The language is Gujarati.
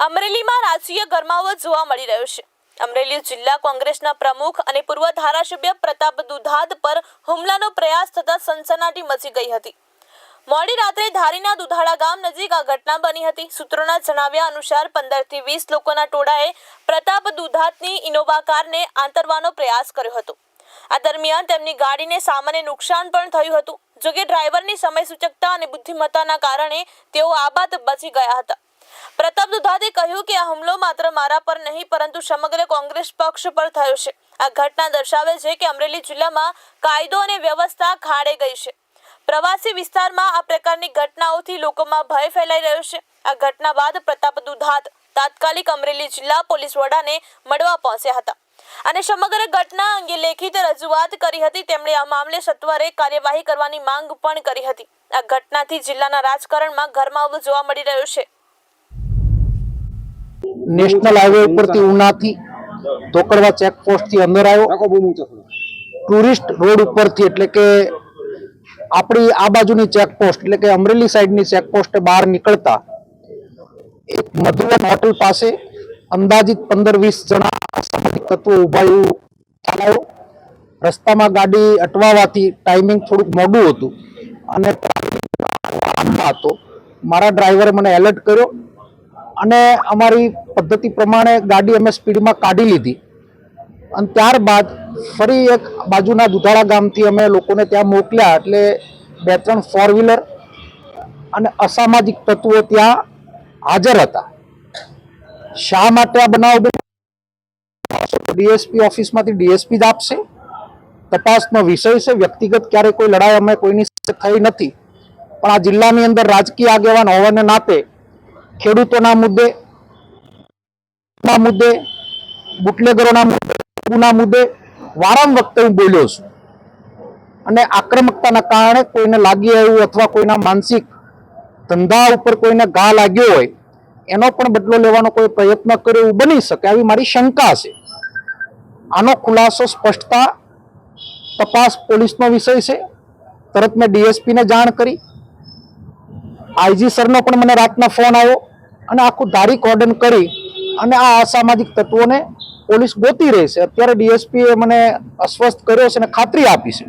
અમરેલીમાં રાજકીય ગરમાવત જોવા મળી રહ્યો છે. અમરેલી જિલ્લા કોંગ્રેસના પ્રમુખ અને પૂર્વ ધારાસભ્ય પ્રતાપ દુધાદ પર હુમલાનો પ્રયાસ થતા સનસનાટી મચી ગઈ હતી. મોડી રાત્રે ધારીના દુધાળા ગામ નજીક આ ઘટના બની હતી. સૂત્રોના જણાવ્યા અનુસાર પંદરથી વીસ લોકોના ટોળાએ પ્રતાપ દુધાતની ઇનોવા કારને આંતરવાનો પ્રયાસ કર્યો હતો. આ દરમિયાન તેમની ગાડીને સામાન્ય નુકસાન પણ થયું હતું. જોકે ડ્રાઈવરની સમય સૂચકતા અને બુદ્ધિમત્તાના કારણે તેઓ આબાદ બચી ગયા હતા. પ્રતાપ દુધાતે કહ્યું કે આ હુમલો માત્ર મારા પર નહીં, પરંતુ સમગ્ર કોંગ્રેસ પક્ષ પર થયો છે. આ ઘટના દર્શાવે છે કે અમરેલી જિલ્લામાં કાયદો અને વ્યવસ્થા ખાડે ગઈ છે. પ્રવાસી વિસ્તારમાં આ પ્રકારની ઘટનાઓથી લોકોમાં ભય ફેલાઈ રહ્યો છે. આ ઘટના બાદ પ્રતાપ દુધાત તાત્કાલિક અમરેલી જિલ્લા પોલીસ વડાને મળવા પહોંચ્યા હતા. અને સમગ્ર ઘટના અંગે લેખિત રજૂઆત કરી હતી. તેમણે આ મામલે સત્વરે કાર્યવાહી કરવાની માંગ પણ કરી હતી. આ ઘટનાથી જિલ્લાના રાજકારણમાં ગરમાવો જોવા મળી રહ્યો છે. નેશનલ હાઈવે ઉપરથી ઉનાથી ધોકડવા ચેકપોસ્ટથી અંદર આવ્યો. ટુરિસ્ટ રોડ ઉપરથી એટલે કે આપણી આ બાજુની ચેકપોસ્ટ એટલે કે અમરેલી સાઈડની ચેકપોસ્ટ બહાર નીકળતા એક મધુવન હોટલ પાસે અંદાજિત પંદર વીસ જણા તત્વો ઊભા એવું રસ્તામાં ગાડી અટવાવાથી ટાઈમિંગ થોડુંક મોડું હતું. અને હતો. મારા ડ્રાઈવરે મને એલર્ટ કર્યો. અને અમારી પદ્ધતિ પ્રમાણે ગાડી અમે સ્પીડમાં કાઢી લીધી. અને ત્યારબાદ ફરી એક બાજુના દુધાળા ગામથી અમે લોકોને ત્યાં મોકલ્યા એટલે બે ત્રણ ફોર વ્હીલર અને અસામાજિક તત્વો ત્યાં હાજર હતા. શા માટે આ બનાવ ડીએસપી ઓફિસમાંથી ડીએસપી જ આપશે. તપાસનો વિષય છે. વ્યક્તિગત ક્યારે કોઈ લડાઈ અમે કોઈની થઈ નથી. પણ આ જિલ્લાની અંદર રાજકીય આગેવાન હોવાને નાતે ખેડૂતોના મુદ્દે મુદ્દે, બુટલેગરોના મુદ્દે મુદ્દે વારંવાર વખતે હું બોલ્યો છું. અને આક્રમકતાના કારણે કોઈને લાગી આવ્યું અથવા કોઈના માનસિક ધંધા ઉપર કોઈને ઘા લાગ્યો હોય, એનો પણ બદલો લેવાનો કોઈ પ્રયત્ન કર્યો એવું બની શકે આવી મારી શંકા છે. આનો ખુલાસો સ્પષ્ટતા તપાસ પોલીસનો વિષય છે. તરત મેં ડીએસપીને જાણ કરી. આઈજી સરનો પણ મને રાતના ફોન આવ્યો અને આખું ધારી કોર્ડન કરી. અને આ અસામાજિક તત્વોને પોલીસ ગોતી રહી છે. અત્યારે ડીએસપીએ મને અસ્વસ્થ કર્યો છે અને ખાતરી આપી છે.